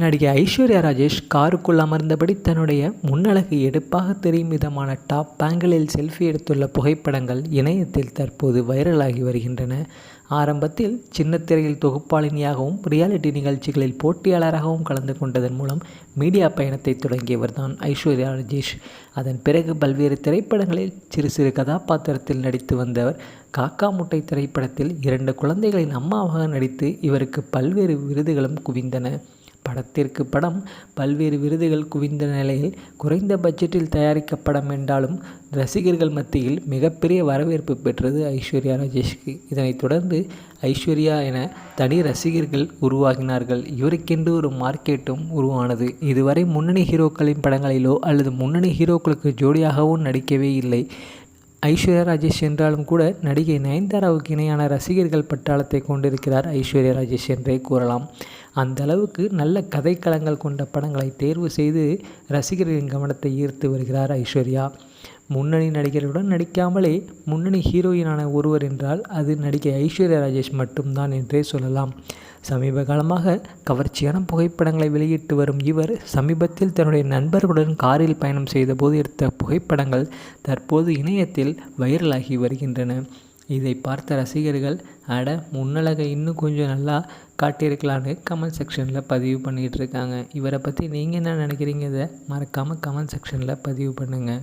நடிகை ஐஸ்வர்யா ராஜேஷ் காருக்குள் அமர்ந்தபடி தன்னுடைய முன்னழகு எடுப்பாக தெரியும் விதமான டாப் பேங்கிளில் செல்ஃபி எடுத்துள்ள புகைப்படங்கள் இணையத்தில் தற்போது வைரலாகி வருகின்றன. ஆரம்பத்தில் சின்னத்திரையில் தொகுப்பாளினியாகவும் ரியாலிட்டி நிகழ்ச்சிகளில் போட்டியாளராகவும் கலந்து கொண்டதன் மூலம் மீடியா பயணத்தை தொடங்கியவர் தான் ஐஸ்வர்யா ராஜேஷ். அதன் பிறகு பல்வேறு திரைப்படங்களில் சிறு சிறு கதாபாத்திரத்தில் நடித்து வந்தவர் காக்கா முட்டை திரைப்படத்தில் இரண்டு குழந்தைகளின் அம்மாவாக நடித்து இவருக்கு பல்வேறு விருதுகளும் குவிந்தன. படத்திற்கு படம் பல்வேறு விருதுகள் குவிந்த நிலையில் குறைந்த பட்ஜெட்டில் தயாரிக்க படம் என்றாலும் ரசிகர்கள் மத்தியில் மிகப்பெரிய வரவேற்பு பெற்றது ஐஸ்வர்யா ராஜேஷ்க்கு. இதனைத் தொடர்ந்து ஐஸ்வர்யா என தனி ரசிகர்கள் உருவாகினார்கள். இவருக்கென்று ஒரு மார்க்கெட்டும் உருவானது. இதுவரை முன்னணி ஹீரோக்களின் படங்களிலோ அல்லது முன்னணி ஹீரோக்களுக்கு ஜோடியாகவும் நடிக்கவே இல்லை. ஐஸ்வர்யா ராஜேஷ் என்றாலும் கூட நடிகை நயன்தாராவுக்கு இணையான ரசிகர்கள் பட்டாளத்தை கொண்டிருக்கிறார் ஐஸ்வர்யா ராஜேஷ் என்றே கூறலாம். அந்த அளவுக்கு நல்ல கதைக்களங்கள் கொண்ட படங்களை தேர்வு செய்து ரசிகர்களின் கவனத்தை ஈர்த்து வருகிறார் ஐஸ்வர்யா. முன்னணி நடிகர்களுடன் நடிக்காமலே முன்னணி ஹீரோயினான ஒருவர் என்றால் அது நடிகை ஐஸ்வர்யா ராஜேஷ் மட்டும்தான் என்றே சொல்லலாம். சமீப காலமாக கவர்ச்சியான புகைப்படங்களை வெளியிட்டு வரும் இவர் சமீபத்தில் தன்னுடைய நண்பர்களுடன் காரில் பயணம் செய்தபோது எடுத்த புகைப்படங்கள் தற்போது இணையத்தில் வைரலாகி வருகின்றன. இதை பார்த்த ரசிகர்கள் அட முன்னழகை இன்னும் கொஞ்சம் நல்லா காட்டியிருக்கலான்னு கமெண்ட் செக்ஷனில் பதிவு பண்ணிகிட்டு இருக்காங்க. இவரை பற்றி நீங்கள் என்ன நினைக்கிறீங்க இதை? மறக்காமல் கமெண்ட் செக்ஷனில் பதிவு பண்ணுங்கள்